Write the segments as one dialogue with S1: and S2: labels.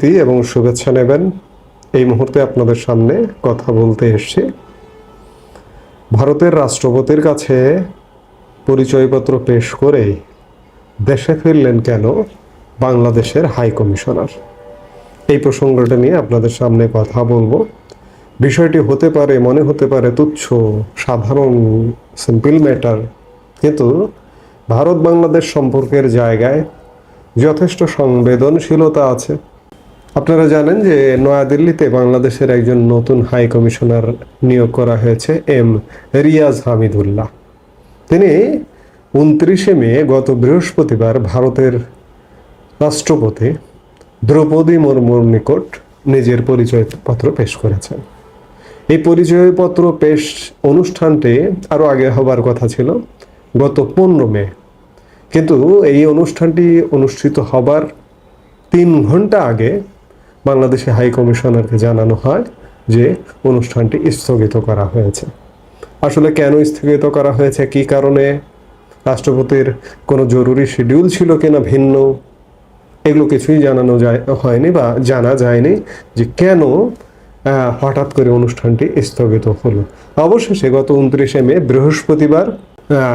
S1: প্রীতি এবং শুভেচ্ছা নেবেন। এই মুহূর্তে আপনাদের সামনে কথা বলতে এসেছি। ভারতের রাষ্ট্রপতির কাছে পরিচয়পত্র পেশ করে দেশে ফিরলেন কেন বাংলাদেশের হাই কমিশনার? এই প্রসঙ্গটা নিয়ে আপনাদের সামনে কথা বলব। বিষয়টি হতে পারে, মনে হতে পারে তুচ্ছ, সাধারণ সিম্পল ম্যাটার কিন্তু ভারত বাংলাদেশ সম্পর্কের জায়গায় যথেষ্ট সংবেদনশীলতা আছে। আপনারা জানেন যে নয়াদিল্লিতে বাংলাদেশের একজন নতুন হাই কমিশনার নিয়োগ করা হয়েছে, এম রিয়াজ হামিদুল্লাহ। তিনি উনত্রিশে মে গত বৃহস্পতিবার ভারতের রাষ্ট্রপতি দ্রৌপদী মুর্মুর নিকট নিজের পরিচয়পত্র পেশ করেছেন। এই পরিচয়পত্র পেশ অনুষ্ঠানটি আরও আগে হবার কথা ছিল, গত পনেরো মে। কিন্তু এই অনুষ্ঠানটি অনুষ্ঠিত হবার তিন ঘণ্টা আগে বাংলাদেশে হাই কমিশনারকে জানানো হয় যে অনুষ্ঠানটি স্থগিত করা হয়েছে। আসলে কেন স্থগিত করা হয়েছে? কী কারণে? রাষ্ট্রপতির কোনো জরুরি শিডিউল ছিল কিনা ভিন্ন? এগুলো কিছুই জানানো যায়, হয়নি বা জানা যায়নি যে কেন হঠাৎ করে অনুষ্ঠানটি স্থগিত হলো। অবশেষে গত উনত্রিশে মে বৃহস্পতিবার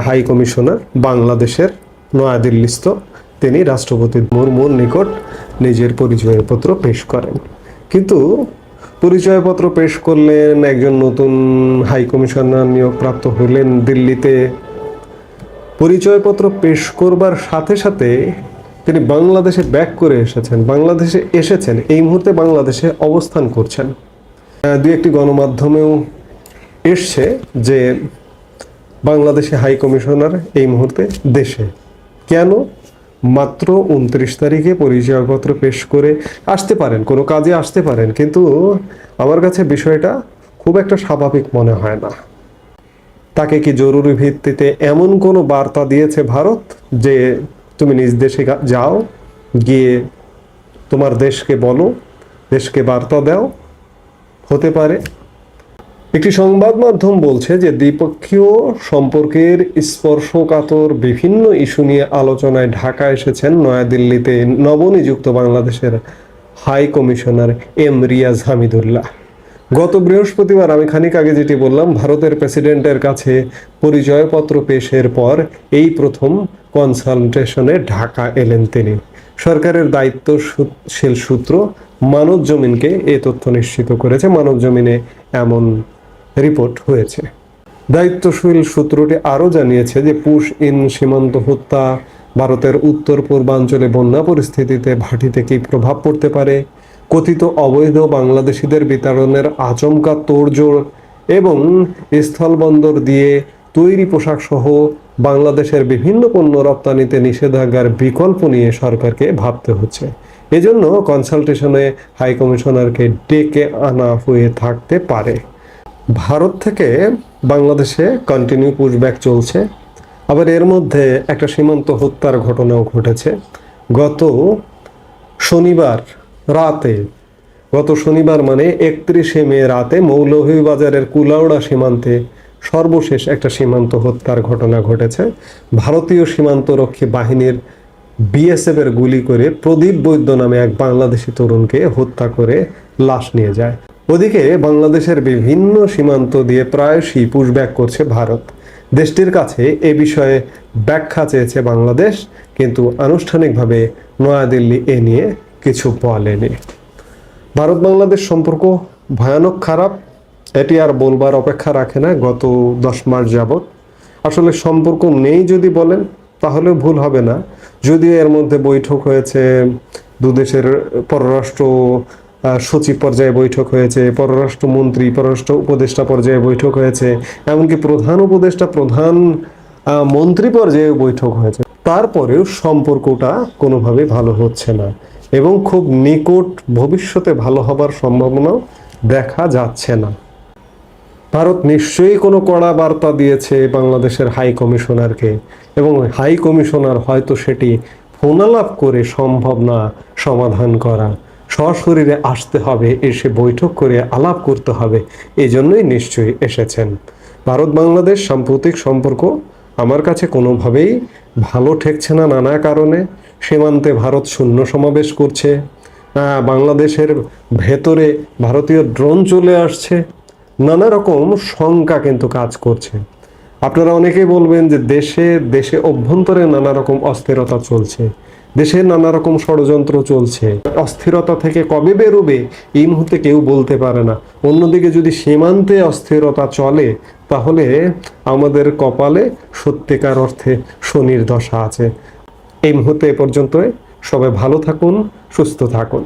S1: হাই কমিশনার বাংলাদেশের নয়াদিল্লিস্থ তিনি রাষ্ট্রপতি মুর্মুর নিকট নিজের পরিচয়পত্র পেশ করেন। কিন্তু পরিচয়পত্র পেশ করলেন একজন নতুন হাই কমিশনার নিয়োগপ্রাপ্ত হলেন দিল্লিতে। পরিচয়পত্র পেশ করবার সাথে সাথে তিনি বাংলাদেশে ব্যাক করে এসেছেন, বাংলাদেশে এসেছেন, এই মুহূর্তে বাংলাদেশে অবস্থান করছেন। দুই একটি গণমাধ্যমেও এসছে যে বাংলাদেশে হাই কমিশনার এই মুহূর্তে দেশে। কেন? মাত্র উনত্রিশ তারিখে পরিচয়পত্র পেশ করে আসতে পারেন, কোনো কাজে আসতে পারেন, কিন্তু আমার কাছে বিষয়টা খুব একটা স্বাভাবিক মনে হয় না। তাকে কি জরুরি ভিত্তিতে এমন কোনো বার্তা দিয়েছে ভারত যে তুমি নিজ দেশে যাও, গিয়ে তোমার দেশকে বলো, দেশকে বার্তা দাও? হতে পারে। একটি সংবাদ মাধ্যম বলছে যে দ্বিপক্ষীয় সম্পর্কের স্পর্শকাতর বিভিন্ন ইস্যু নিয়ে আলোচনায় ঢাকা এসেছেন নয়াদিল্লিতে নবনিযুক্ত বাংলাদেশের high commissioner M Riaz Hamidullah. গত বৃহস্পতিবার আমি খানিক আগে যেটি বললাম, ভারতের প্রেসিডেন্টের কাছে পরিচয়পত্র পেশের পর এই প্রথম কনসালটেশনে ঢাকা এলেন তিনি। সরকারের দায়িত্বশীল সূত্র মানব জমিনকে এ তথ্য নিশ্চিত করেছে। মানব জমিনে এমন রিপোর্ট হয়েছে। দায়িত্বশীল সূত্রটি আরও জানিয়েছে যে পুশ ইন সীমান্ত হত্যা, ভারতের উত্তর পূর্বাঞ্চলে বন্যা পরিস্থিতিতে ভাটিতে কী প্রভাব পড়তে পারে, কথিত অবৈধ বাংলাদেশিদের বিতরণের আচমকা তোড়জোড় এবং স্থলবন্দর দিয়ে তৈরি পোশাক সহ বাংলাদেশের বিভিন্ন পণ্য রপ্তানিতে নিষেধাজ্ঞার বিকল্প নিয়ে সরকারকে ভাবতে হচ্ছে। এজন্য কনসালটেশনে হাইকমিশনারকে ডেকে আনা হয়ে থাকতে পারে। ভারত থেকে বাংলাদেশে কন্টিনিউ পুশব্যাক চলছে। আবার এর মধ্যে একটা সীমান্ত হত্যার ঘটনাও ঘটেছে। গত শনিবার রাতে, গত শনিবার মানে একত্রিশে মে রাতে মৌলভীবাজারের কুলাউড়া সীমান্তে সর্বশেষ একটা সীমান্ত হত্যার ঘটনা ঘটেছে। ভারতীয় সীমান্তরক্ষী বাহিনীর বিএসএফ এর গুলি করে প্রদীপ বৈদ্য নামে এক বাংলাদেশি তরুণকে হত্যা করে লাশ নিয়ে যায়। ওদিকে বাংলাদেশের বিভিন্ন সীমান্ত দিয়ে প্রায়শই পুশব্যাক করছে ভারত। দেশটির কাছে এ বিষয়ে ব্যাখ্যা চেয়েছে বাংলাদেশ, কিন্তু আনুষ্ঠানিকভাবে নয়াদিল্লি এ নিয়ে কিছু বলেনি। ভারত বাংলাদেশ সম্পর্ক ভয়ানক খারাপ, এটি আর বলবার অপেক্ষা রাখে না গত দশ মাস যাবৎ। আসলে সম্পর্ক নেই যদি বলেন তাহলে ভুল হবে না। যদিও এর মধ্যে বৈঠক হয়েছে দুদেশের পররাষ্ট্র সচিব পর্যায়ে বৈঠক হয়েছে পররাষ্ট্র মন্ত্রী পররাষ্ট্র উপদেষ্টা পর্যায়ে বৈঠক হয়েছে, এমনকি প্রধান উপদেষ্টা, প্রধান মন্ত্রী পর্যায়ে বৈঠক হয়েছে। তারপরেও সম্পর্কটা কোনোভাবে ভালো হচ্ছে না এবং খুব নিকট ভবিষ্যতে ভালো হবার সম্ভাবনাও দেখা যাচ্ছে না। ভারত নিশ্চয়ই কোনো কড়া বার্তা দিয়েছে বাংলাদেশের হাই কমিশনারকে এবং হাই কমিশনার হয়তো সেটি ফোনালাপ করে সম্ভব না সমাধান করা। সশরীরে আসতে হবে, এসে বৈঠক করে আলাপ করতে হবে এই জন্যই নিশ্চয়ই এসেছেন। ভারত বাংলাদেশ সাম্প্রতিক সম্পর্ক আমার কাছে কোনোভাবেই ভালো ঠেকছে না নানা কারণে। সীমান্তে ভারত শূন্য সমাবেশ করছে বাংলাদেশের ভেতরে ভারতীয় ড্রোন চলে আসছে, নানা রকম শঙ্কা কিন্তু কাজ করছে। আপনারা অনেকেই বলবেন যে দেশে দেশে অভ্যন্তরে নানা রকম অস্থিরতা চলছে। দেশে নানা রকম ষড়যন্ত্র চলছে। অস্থিরতা থেকে কবে বেরোবে, এই মুহূর্তে কেউ বলতে পারে না। অন্যদিকে যদি সীমান্তে অস্থিরতা চলে, তাহলে আমাদের কপালে সত্যিকার অর্থে শনির দশা আছে। এই মুহূর্তে এ পর্যন্ত সবাই ভালো থাকুন, সুস্থ থাকুন।